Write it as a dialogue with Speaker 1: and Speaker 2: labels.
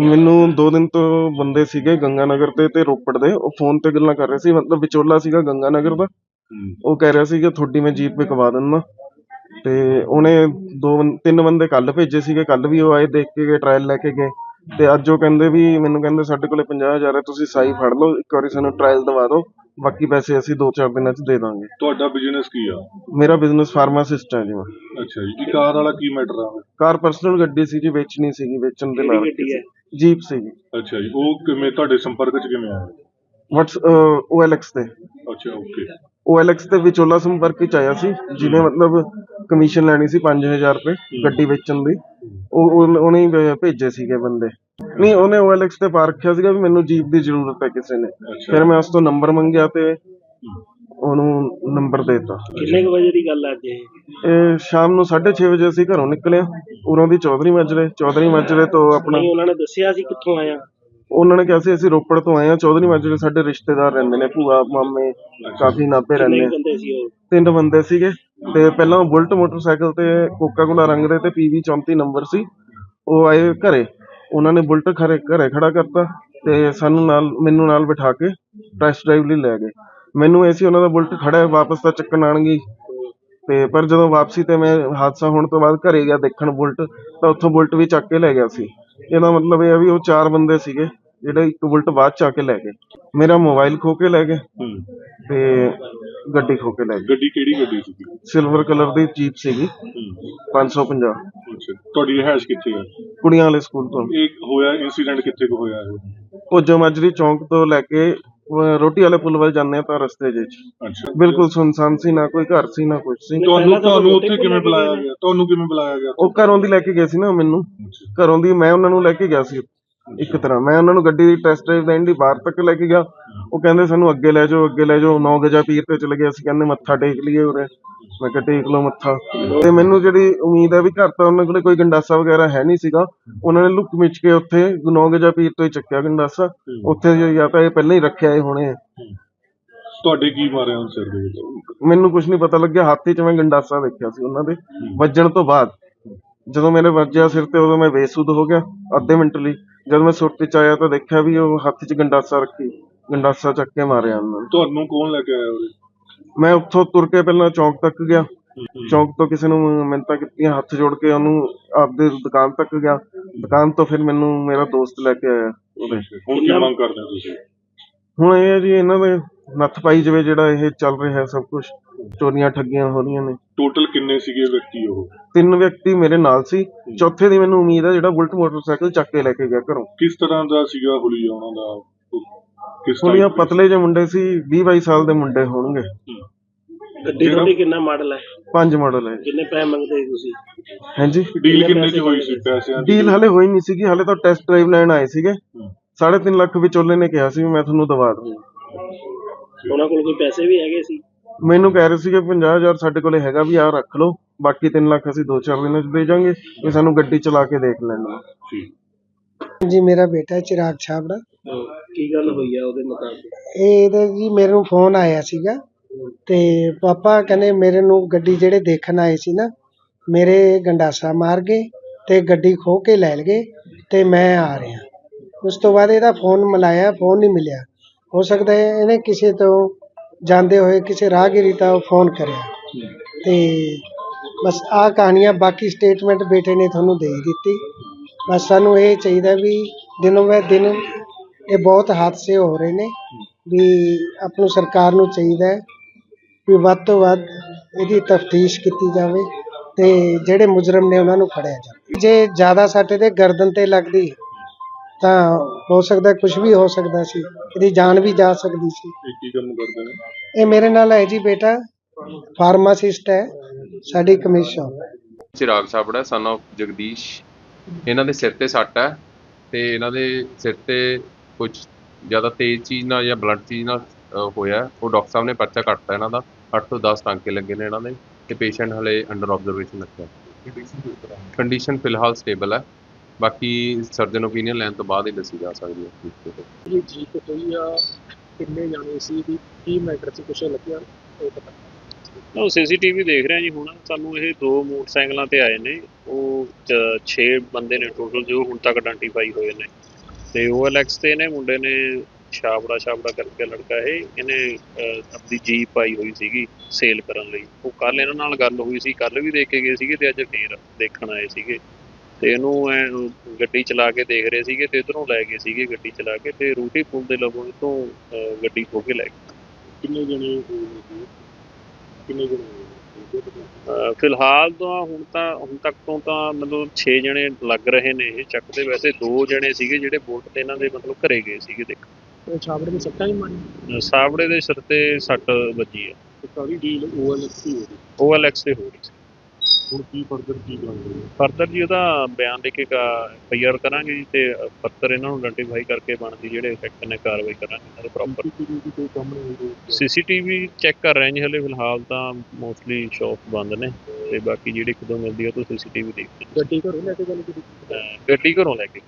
Speaker 1: ਮੈਨੂੰ 2 ਦਿਨ ਤੋਂ ਬੰਦੇ ਸੀਗੇ ਗੰਗਾਨਗਰ ਦੇ ਤੇ ਰੋਪੜ ਦੇ। ਉਹ ਫੋਨ ਤੇ ਗੱਲਾਂ ਕਰ ਰਹੇ ਸੀ। ਮਤਲਬ ਵਿਚੋਲਾ ਸੀਗਾ ਗੰਗਾਨਗਰ ਦਾ। ਉਹ ਕਹਿ ਰਿਹਾ ਸੀ ਕਿ ਤੁਹਾਡੀ ਮੈਂ ਜੀਪ ਵਿਕਵਾ ਦਿੰਦਾ ਤੇ ਉਹਨੇ ਦੋ ਬੰ- ਤਿੰਨ ਬੰਦੇ ਕੱਲ ਭੇਜੇ ਸੀਗੇ। ਕੱਲ ਵੀ ਉਹ ਆਏ ਦੇਖ ਕੇ ਗਏ ਟ੍ਰਾਇਲ ਲੈ ਕੇ ਗਏ। ਤੇ ਅੱਜ ਉਹ ਕਹਿੰਦੇ ਵੀ ਮੈਨੂੰ ਕਹਿੰਦੇ ਸਾਡੇ ਕੋਲੇ 50000 ਹੈ ਤੁਸੀਂ ਸਾਈ ਫੜ ਲਓ। ਇੱਕ ਵਾਰੀ ਸਾਨੂੰ ਟ੍ਰਾਇਲ ਦਵਾ ਦਿਓ। ਬਾਕੀ ਪੈਸੇ ਅਸੀਂ 2-4 ਦਿਨਾਂ 'ਚ ਦੇ ਦਾਂਗੇ।
Speaker 2: ਤੁਹਾਡਾ ਬਿਜ਼ਨਸ ਕੀ ਆ?
Speaker 1: ਮੇਰਾ ਬਿਜ਼ਨਸ ਫਾਰਮਾਸਿਸਟ ਹੈ ਜੀ ਮੈਂ।
Speaker 2: ਅੱਛਾ ਜੀ ਇਹ ਕਾਰ ਵਾਲਾ ਕੀ ਮੈਟਰ ਆ?
Speaker 1: ਕਾਰ ਪਰਸਨਲ ਗੱਡੀ ਸੀ ਜੀ ਵੇਚਣੀ ਸੀਗੀ ਵੇਚਣ ਦੇ ਨਾਲ। ਜੀਪ ਸੀਗੀ
Speaker 2: ਅੱਛਾ ਜੀ ਉਹ ਕਿਵੇਂ ਤੁਹਾਡੇ ਸੰਪਰਕ ਚ ਕਿਵੇਂ ਆਇਆ
Speaker 1: ਵਟਸ OLX ਤੇ।
Speaker 2: ਅੱਛਾ ਓਕੇ।
Speaker 1: OLX ਤੇ ਵਿਚੋਲਾ ਸੰਪਰਕ ਵਿੱਚ ਆਇਆ ਸੀ ਜਿਹਨੇ ਮਤਲਬ ਕਮਿਸ਼ਨ ਲੈਣੀ ਸੀ 5000 ਰੁਪਏ ਗੱਡੀ ਵੇਚਣ ਦੀ। ਉਹਨੇ ਹੀ ਭੇਜੇ ਸੀਗੇ ਬੰਦੇ। ਨਹੀਂ ਉਹਨੇ OLX ਤੇ ਪਾ ਰੱਖਿਆ ਸੀਗਾ ਵੀ ਮੈਨੂੰ ਜੀਪ ਦੀ ਜ਼ਰੂਰਤ ਹੈ ਕਿਸੇ ਨੇ। ਫਿਰ ਮੈਂ ਉਸ ਤੋਂ ਨੰਬਰ ਮੰਗਿਆ ਤੇ ਉਹਨੂੰ ਨੰਬਰ ਦੇਤਾ।
Speaker 3: ਕਿੰਨੇ ਵਜੇ ਦੀ ਗੱਲ ਅੱਜ ਇਹ?
Speaker 1: ਸ਼ਾਮ ਨੂੰ 6:30 ਵਜੇ ਅਸੀਂ ਘਰੋਂ ਨਿਕਲੇ ਉਰੋਂ ਦੀ ਚੌਧਰੀ ਮਾਜਰੇ ਚੌਧਰੀ ਮਾਜਰੇ ਤੋਂ ਆਪਣਾ
Speaker 3: ਨਹੀਂ ਉਹਨਾਂ ਨੇ ਦੱਸਿਆ ਸੀ ਕਿੱਥੋਂ ਆਇਆ
Speaker 1: ਉਹਨਾਂ ਨੇ ਕਿਹਾ ਸੀ ਅਸੀਂ ਰੋਪੜ ਤੋਂ ਆਏ ਹਾਂ। ਚੌਧਰੀ ਮਾਜਰੇ ਸਾਡੇ ਰਿਸ਼ਤੇਦਾਰ ਰਹਿੰਦੇ ਨੇ ਭੂਆ ਮਾਮੇ ਕਾਫੀ
Speaker 3: ਕਿੰਨੇ
Speaker 1: ਰਹਿੰਦੇ
Speaker 3: ਉਹ?
Speaker 1: ਤਿੰਨ ਬੰਦੇ ਸੀਗੇ। ਤੇ ਪਹਿਲਾਂ ਉਹ ਬੁਲਟ ਮੋਟਰਸਾਈਕਲ ਤੇ ਕੋਕਾ ਕੋਲਾ ਰੰਗ ਦੇ ਤੇ ਪੀਵੀ 34 ਨੰਬਰ ਸੀ। ਉਹ ਆਏ ਘਰੇ। ਉਹਨਾਂ ਨੇ ਬੁਲਟ ਖਰੇ ਘਰੇ ਖੜਾ ਕਰਤਾ ਤੇ ਸਾਨੂੰ ਨਾਲ, ਮੈਨੂੰ ਨਾਲ ਬਿਠਾ ਕੇ ਟੈਸਟ ਡਰਾਈਵ ਲਈ ਲੈ ਗਏ। ਮੈਨੂੰ ਇਹ ਸੀ ਉਹਨਾਂ ਦਾ ਬੁਲਟ ਖੜਾ ਹੈ ਵਾਪਸ ਤਾਂ ਚੱਕਣ ਆਣਗੇ ਤੇ ਪਰ ਜਦੋਂ ਵਾਪਸੀ ਤੇ ਮੈਂ ਹਾਦਸਾ ਹੋਣ ਤੋਂ ਬਾਅਦ ਘਰੇ ਗਿਆ ਦੇਖਣ ਬੁਲਟ, ਤਾਂ ਉੱਥੋਂ ਬੁਲਟ ਵੀ ਚੱਕ ਕੇ ਲੈ ਗਿਆ ਸੀ। ਇਹਦਾ ਮਤਲਬ ਇਹ ਆ ਵੀ ਉਹ ਚਾਰ ਬੰਦੇ ਸੀਗੇ। ਜਿਹੜੇ ਇੱਕ ਬੁਲਟ ਬਾਅਦ ਚ ਆ ਕੇ ਲੈ ਗਏ। ਮੇਰਾ ਮੋਬਾਈਲ ਖੋ ਕੇ ਲੈ ਗਏ
Speaker 2: ਹੂੰ।
Speaker 1: ਤੇ ਗੱਡੀ ਖੋ ਕੇ ਲੈ ਗਏ।
Speaker 2: ਗੱਡੀ ਕਿਹੜੀ ਗੱਡੀ ਸੀ
Speaker 1: ਸਿਲਵਰ ਕਲਰ ਦੀ ਜੀਪ ਸੀਗੀ।
Speaker 2: ਹੂੰ।
Speaker 1: 550
Speaker 2: ਅੱਛਾ ਤੁਹਾਡੀ ਰਿਹਾਇਸ਼ ਕਿੱਥੇ ਆ?
Speaker 1: ਕੁੜੀਆਂ ਵਾਲੇ ਸਕੂਲ ਤੋਂ।
Speaker 2: ਇਹ ਹੋਇਆ ਇਨਸੀਡੈਂਟ ਕਿੱਥੇ ਕੁ ਹੋਇਆ ਇਹ?
Speaker 1: ਭੋਜੋ ਮਾਜਰੀ ਚੌਂਕ ਤੋਂ ਲੈ ਕੇ ਰੋਟੀ ਵਾਲੇ ਪੁਲ ਵੱਲ ਜਾਂਦੇ ਆ ਤਾਂ ਰਸਤੇ 'ਚ
Speaker 2: ਅੱਛਾ।
Speaker 1: ਬਿਲਕੁਲ ਸੁਨਸਾਨ ਸੀ ਨਾ ਕੋਈ ਘਰ ਸੀ ਨਾ ਕੁਝ ਸੀ।
Speaker 2: ਤੁਹਾਨੂੰ ਤੁਹਾਨੂੰ ਉੱਥੇ ਕਿਵੇਂ ਬੁਲਾਇਆ ਗਿਆ? ਤੁਹਾਨੂੰ ਕਿਵੇਂ ਬੁਲਾਇਆ ਗਿਆ?
Speaker 1: ਉਹ ਘਰੋਂ ਦੀ ਲੈ ਕੇ ਗਏ ਸੀ ਨਾ ਮੈਨੂੰ। ਘਰੋਂ ਦੀ ਮੈਂ ਉਹਨਾਂ ਨੂੰ ਲੈ ਕੇ ਗਿਆ ਸੀ। ਇੱਕ ਤਰ੍ਹਾਂ ਮੈਂ ਉਹਨਾਂ ਨੂੰ ਗੱਡੀ ਦੀ ਟੈਸਟ ਡਰਾਈਵ ਦੇਣ ਦੀ ਬਾਹਰ ਤੱਕ ਲੈ ਕੇ ਗਿਆ। ਉਹ ਕਹਿੰਦੇ ਸਾਨੂੰ ਅੱਗੇ ਲੈ ਜਾਓ ਅੱਗੇ ਲੈ ਜਾਓ। ਨੌ ਗਜਾ ਪੀਰ ਤੇ ਚਲੇ ਗਏ। ਅਸੀਂ ਕਹਿੰਦੇ ਮੱਥਾ ਟੇਕ ਲਈਏ ਉਰੇ। ਮੈਂ ਕਿਹਾ ਟੇਕ ਲਓ ਮੱਥਾ। ਤੇ ਮੈਨੂੰ ਜਿਹੜੀ ਉਮੀਦ ਹੈ ਵੀ ਘਰ ਤਾਂ ਉਹਨਾਂ ਕੋਲੇ ਕੋਈ ਗੰਡਾਸਾ ਵਗੈਰਾ ਹੈ ਨਹੀਂ ਸੀਗਾ। ਉਹਨਾਂ ਨੇ ਲੁੱਕ ਮਿਚ ਕੇ ਉੱਥੇ ਨੌ ਗਜਾ ਪੀਰ ਤੋਂ ਹੀ ਚੱਕਿਆ ਗੰਡਾਸਾ। ਉੱਥੇ ਜਾਂ ਤਾਂ ਇਹ ਪਹਿਲਾਂ ਹੀ ਰੱਖਿਆ ਇਹ ਹੋਣੇ।
Speaker 2: ਤੁਹਾਡੇ ਕੀ ਮਾਰਿਆ ਉਹ ਸਿਰ ਦੇ ਵਿੱਚ?
Speaker 1: ਮੈਨੂੰ ਕੁਝ ਨਹੀਂ ਪਤਾ ਲੱਗਿਆ। ਹਾਥੀ 'ਚ ਮੈਂ ਗੰਡਾਸਾ ਦੇਖਿਆ ਸੀ ਉਹਨਾਂ ਦੇ। ਵੱਜਣ ਤੋਂ ਬਾਅਦ ਜਦੋਂ ਮੇਰੇ ਵੱਜਿਆ ਸਿਰ ਤੇ ਉਦੋਂ ਮੈਂ ਬੇਸੁੱਧ ਹੋ ਗਿਆ ਅੱਧੇ ਮਿੰਟ ਲਈ। ਜਦ ਮੈਂ ਸੁਰਤ 'ਚ ਆਇਆ ਤਾਂ ਦੇਖਿਆ ਵੀ ਉਹ ਹੱਥ 'ਚ ਗੰਡਾਸਾ ਰੱਖੀ ਗੰਡਾਸਾ ਚੱਕ ਕੇ ਮਾਰਿਆ ਉਹਨਾਂ ਨੇ।
Speaker 2: ਤੁਹਾਨੂੰ ਕੌਣ ਲੈ ਕੇ ਆਇਆ ਉਰੇ?
Speaker 1: ਮੈਂ ਉੱਥੋਂ ਤੁਰ ਕੇ ਪਹਿਲਾਂ ਚੌਂਕ ਤੱਕ ਗਿਆ। ਚੌਂਕ ਤੋਂ ਕਿਸੇ ਨੂੰ ਮਿੰਨਤਾਂ ਕੀਤੀਆਂ ਹੱਥ ਜੋੜ ਕੇ ਉਹਨੂੰ ਆਪਦੇ ਦੁਕਾਨ ਤੱਕ ਗਿਆ। ਦੁਕਾਨ ਤੋਂ ਫਿਰ ਮੈਨੂੰ ਮੇਰਾ ਦੋਸਤ ਲੈ ਕੇ ਆਇਆ ਉਹਦੇ।
Speaker 2: ਹੁਣ ਕੀ ਮੰਗ ਕਰਦੇ ਹੋ ਤੁਸੀਂ?
Speaker 1: ਹੁਣ ਇਹ ਹੈ ਜੀ ਇਹਨਾਂ ਦੇ ਨੱਥ ਪਾਈ ਜਾਵੇ ਜਿਹੜਾ ਇਹ ਚੱਲ ਰਿਹਾ ਸਭ ਕੁਝ ਚੋਰੀਆਂ ਠੱਗੀਆਂ ਹੋ ਰਹੀਆਂ ਨੇ।
Speaker 2: ਟੋਟਲ ਕਿੰਨੇ ਸੀਗੇ ਵਿਅਕਤੀ ਉਹ?
Speaker 1: ਤਿੰਨ ਵਿਅਕਤੀ ਮੇਰੇ ਨਾਲ ਸੀ। ਚੌਥੇ ਦੀ ਮੈਨੂੰ ਉਮੀਦ ਹੈ ਜਿਹੜਾ ਬੁਲਟ ਮੋਟਰਸਾਈਕਲ ਚੱਕ ਕੇ ਲੈ ਕੇ ਗਿਆ ਘਰੋਂ।
Speaker 2: ਕਿਸ ਤਰ੍ਹਾਂ ਦਾ ਸੀਗਾ ਹੁਲੀਆ ਉਹਨਾਂ ਦਾ? ਕਿਸ type ਦਾ?
Speaker 1: ਪਤਲੇ ਜਿਹੇ ਮੁੰਡੇ ਸੀ 20 22 ਸਾਲ ਦੇ ਮੁੰਡੇ ਹੋਣਗੇ।
Speaker 3: ਗੱਡੀ ਤੁਹਾਡੀ ਕਿੰਨਾ ਮਾਡਲ ਹੈ?
Speaker 1: ਪੰਜ ਮਾਡਲ ਹੈ।
Speaker 3: ਕਿੰਨੇ ਪੈਸੇ ਮੰਗਦੇ ਸੀ ਤੁਸੀਂ?
Speaker 1: ਹਾਂਜੀ।
Speaker 2: ਡੀਲ ਕਿੰਨੇ ਚ ਹੋਈ ਸੀ ਪੈਸਿਆਂ ਦੀ?
Speaker 1: ਡੀਲ ਹਲੇ ਹੋਈ ਨਹੀਂ ਸੀਗੀ ਹਲੇ ਤਾਂ ਟੈਸਟ ਡਰਾਈਵ ਲੈਣ ਆਏ ਸੀਗੇ।
Speaker 2: ਹੂੰ।
Speaker 1: 3.5 ਲੱਖ ਵਿਚੋਲੇ ਨੇ ਕਿਹਾ ਸੀ ਵੀ ਮੈਂ ਤੁਹਾਨੂੰ ਦਵਾ ਦੂੰਗਾ
Speaker 3: ਉਹਨਾਂ ਕੋਲ ਕੋਈ ਪੈਸੇ ਵੀ ਹੈਗੇ ਸੀ?
Speaker 1: ਮੈਨੂੰ ਕਹਿ ਰਹੇ ਸੀਗੇ 50000 ਸਾਡੇ ਕੋਲੇ ਹੈਗਾ ਵੀ ਆਹ ਰੱਖ ਲਓ ਬਾਕੀ 3 ਲੱਖ ਅਸੀਂ 2-4 ਦਿਨਾਂ ਚ ਦੇ ਜਾਾਂਗੇ ਇਹ ਸਾਨੂੰ ਗੱਡੀ ਚਲਾ ਕੇ ਦੇਖ ਲੈਣਾ
Speaker 2: ਠੀਕ।
Speaker 4: ਜੀ ਮੇਰਾ ਬੇਟਾ ਹੈ ਚਿਰਾਗ ਛਾਬੜਾ।
Speaker 3: ਕੀ ਗੱਲ ਹੋਈ ਆ ਉਹਦੇ ਮੁਤਾਬਿਕ
Speaker 4: ਇਹ ਇਹਦਾ ਜੀ ਮੇਰੇ ਨੂੰ ਫੋਨ ਆਇਆ ਸੀਗਾ ਤੇ ਪਾਪਾ ਕਹਿੰਦੇ ਮੇਰੇ ਨੂੰ ਗੱਡੀ ਜਿਹੜੇ ਦੇਖਣ ਆਏ ਸੀ ਨਾ ਮੇਰੇ ਗੰਡਾਸਾ ਮਾਰ ਗਏ ਤੇ ਗੱਡੀ ਖੋ ਕੇ ਲੈ ਗਏ ਤੇ ਮੈਂ ਆ ਰਿਹਾ। ਉਸ ਤੋਂ ਬਾਅਦ ਇਹਦਾ ਫੋਨ ਮਿਲਾਇਆ ਫੋਨ ਨਹੀਂ ਮਿਲਿਆ। ਹੋ ਸਕਦਾ ਹੈ ਇਹਨੇ ਕਿਸੇ ਤੋਂ ਜਾਂਦੇ ਹੋਏ ਕਿਸੇ ਰਾਹਗੀਰੀ ਦਾ ਫੋਨ ਕਰਿਆ। ਤੇ ਬਸ ਆ ਕਹਾਣੀਆਂ ਬਾਕੀ ਸਟੇਟਮੈਂਟ ਬੇਟੇ ਨੇ ਤੁਹਾਨੂੰ ਦੇ ਦਿੱਤੀ। ਬਸ ਸਾਨੂੰ ਇਹ ਚਾਹੀਦਾ ਵੀ ਦਿਨੋਂ ਬੈ ਦਿਨ ਇਹ ਬਹੁਤ ਹਾਦਸੇ ਹੋ ਰਹੇ ਨੇ, ਵੀ ਆਪ ਨੂੰ ਸਰਕਾਰ ਨੂੰ ਚਾਹੀਦਾ ਵੀ ਵੱਧ ਤੋਂ ਵੱਧ ਇਹਦੀ ਤਫਤੀਸ਼ ਕੀਤੀ ਜਾਵੇ ਤੇ ਜਿਹੜੇ ਮੁਜਰਮ ਨੇ ਉਹਨਾਂ ਨੂੰ ਫੜਿਆ ਜਾਵੇ। ਜੇ ਜ਼ਿਆਦਾ ਸਾਡੇ ਦੇ ਗਰਦਨ ਤੇ ਲੱਗਦੀ ਤਾਂ ਹੋ ਸਕਦਾ ਕੁਝ ਵੀ ਹੋ ਸਕਦਾ ਸੀ। ਇਹਦੀ ਜਾਨ ਵੀ ਜਾ ਸਕਦੀ ਸੀ।
Speaker 2: ਇਹ ਕੀ ਕੰਮ ਕਰਦੇ ਨੇ?
Speaker 4: ਇਹ ਮੇਰੇ ਨਾਲ ਹੈ ਜੀ ਬੇਟਾ। ਫਾਰਮਾਸਿਸਟ ਹੈ। ਸਾਡੀ commission.
Speaker 5: Chirag Sabra son of Jagdish. ਇਹਨਾਂ ਦੇ ਸਿਰ ਤੇ ਸੱਟ ਹੈ ਤੇ ਇਹਨਾਂ ਦੇ ਸਿਰ ਤੇ ਕੁਝ ਜ਼ਿਆਦਾ ਤੇਜ਼ ਚੀਜ਼ ਨਾਲ ਜਾਂ ਬਲੰਟ ਚੀਜ਼ ਨਾਲ ਹੋਇਆ ਉਹ ਡਾਕਟਰ ਸਾਹਿਬ ਨੇ ਪਰਚਾ ਕੱਟਤਾ ਇਹਨਾਂ ਦਾ। 8 ਤੋਂ 10 ਟਾਂਕੇ ਲੱਗੇ ਨੇ ਇਹਨਾਂ ਦੇ ਤੇ ਪੇਸ਼ੈਂਟ ਹਲੇ ਅੰਡਰ ਆਬਜ਼ਰਵੇਸ਼ਨ ਰੱਖਿਆ। ਕੰਡੀਸ਼ਨ ਫਿਲਹਾਲ ਸਟੇਬਲ ਹੈ। ਬਾਕੀ ਸਰਜਨ ਓਪੀਨੀਅਨ ਲੈਣ ਤੋਂ ਬਾਅਦ ਹੀ ਦੱਸੀ ਜਾ ਸਕਦੀ ਹੈ
Speaker 6: ਇਹ ਜੀਪ ਹੋਈ ਆ ਕਿੰਨੇ ਜਾਣੇ ਸੀ ਵੀ ਕੀ ਮੈਟਰ ਸੀ ਕੁਛ ਲੱਗਿਆ? ਉਹ ਪਤਾ। ਉਹ ਸੀਸੀਟੀਵੀ ਦੇਖ ਰਹੇ ਹਾਂ ਜੀ ਹੁਣ। ਸਾਨੂੰ ਇਹ ਦੋ ਮੋਟਰਸਾਈਕਲਾਂ ਤੇ ਆਏ ਨੇ। ਉਹ 6 ਬੰਦੇ ਨੇ ਟੋਟਲ ਜੋ ਹੁਣ ਤੱਕ ਆਇਡੈਂਟੀਫਾਈ ਹੋਏ ਨੇ। ਤੇ OLX ਤੇ ਨੇ ਮੁੰਡੇ ਨੇ ਛਾਬੜਾ ਛਾਬੜਾ ਕਰਕੇ ਲੜਕਾ ਇਹ। ਇਹਨੇ ਆਪਣੀ ਜੀਪ ਪਾਈ ਹੋਈ ਸੀਗੀ ਸੇਲ ਕਰਨ ਲਈ। ਉਹ ਕੱਲ ਇਹਨਾਂ ਨਾਲ ਗੱਲ ਹੋਈ ਸੀ। ਕੱਲ ਵੀ ਦੇਖ ਕੇ ਗਏ ਸੀਗੇ ਤੇ ਅੱਜ ਫੇਰ ਦੇਖਣ ਆਏ ਸੀਗੇ। ਤੇ ਇਹਨੂੰ ਐ ਗੱਡੀ ਚਲਾ ਕੇ ਦੇਖ ਰਹੇ ਸੀਗੇ ਤੇ ਇਧਰੋਂ ਲੈ ਗਏ ਸੀਗੇ ਗੱਡੀ ਚਲਾ ਕੇ ਤੇ ਰੂਟੀ ਪੁਲ ਦੇ ਲਵੋਂ ਤੋਂ ਗੱਡੀ ਖੋ ਕੇ ਲੈ ਗਏ।
Speaker 2: ਕਿੰਨੇ ਜਣੇ? ਕਿੰਨੇ ਜਣੇ
Speaker 6: ਫਿਲਹਾਲ ਤਾਂ ਹੁਣ ਤਾਂ ਹੁਣ ਤੱਕ ਤੋਂ ਤਾਂ ਮਤਲਬ 6 ਜਣੇ ਲੱਗ ਰਹੇ ਨੇ ਇਹ ਚੱਕ ਦੇ ਵੈਸੇ ਦੋ ਜਣੇ ਸੀਗੇ ਜਿਹੜੇ ਬੋਟ ਤੇ ਇਹਨਾਂ ਦੇ ਮਤਲਬ ਘਰੇ ਗਏ ਸੀਗੇ ਦੇਖ।
Speaker 3: ਛਾਬੜੇ ਦੇ ਸੱਟਾਂ ਹੀ ਮਾਰੀ
Speaker 6: ਸਾਬੜੇ ਦੇ ਸਿਰ ਤੇ ਸੱਟ ਵੱਜੀ ਹੈ
Speaker 2: ਤੇ ਸਾਰੀ ਡੀਲ? OLX ਦੀ ਹੋ
Speaker 6: OLX ਤੇ ਹੋ ਰਹੀ ਸੀ।
Speaker 2: ਹੁਣ ਕੀ ਫਰਦਰ ਕੀ ਹੈ
Speaker 6: ਫਰਦਰ ਜੀ ਉਹਦਾ ਬਿਆਨ ਲਿਖ ਕੇ ਐਫਆਈਆਰ ਕਰਾਂਗੇ ਜੀ ਤੇ ਫਰਦਰ ਇਹਨਾਂ ਨੂੰ ਆਇਡੈਂਟੀਫਾਈ ਕਰਕੇ ਬਣਦੀ ਜਿਹੜੇ ਇਫੈਕਟ ਨੇ ਕਾਰਵਾਈ ਕਰਾਂਗੇ ਇਹਨਾਂ ਦੇ ਪ੍ਰੋਪਰ
Speaker 2: ਦੀ
Speaker 6: ਸੀਸੀਟੀਵੀ ਚੈੱਕ ਕਰ ਰਹੇ ਹਾਂ ਜੀ ਹਲੇ ਫਿਲਹਾਲ ਤਾਂ ਮੋਸਟਲੀ ਸ਼ਾਪ ਬੰਦ ਨੇ ਤੇ ਬਾਕੀ ਜਿਹੜੀ ਇੱਕ ਦੋ ਮਿਲਦੀ ਆ ਉਹ ਤੋਂ ਸੀਸੀਟੀਵੀ ਦੇਖਦੇ
Speaker 3: ਗੱਡੀ ਘਰੋਂ ਲੈ ਕੇ ਗੱਲ ਕੀਤੀ
Speaker 6: ਹਾਂ। ਅਹ ਗੱਡੀ ਘਰੋਂ ਲੈ ਕੇ।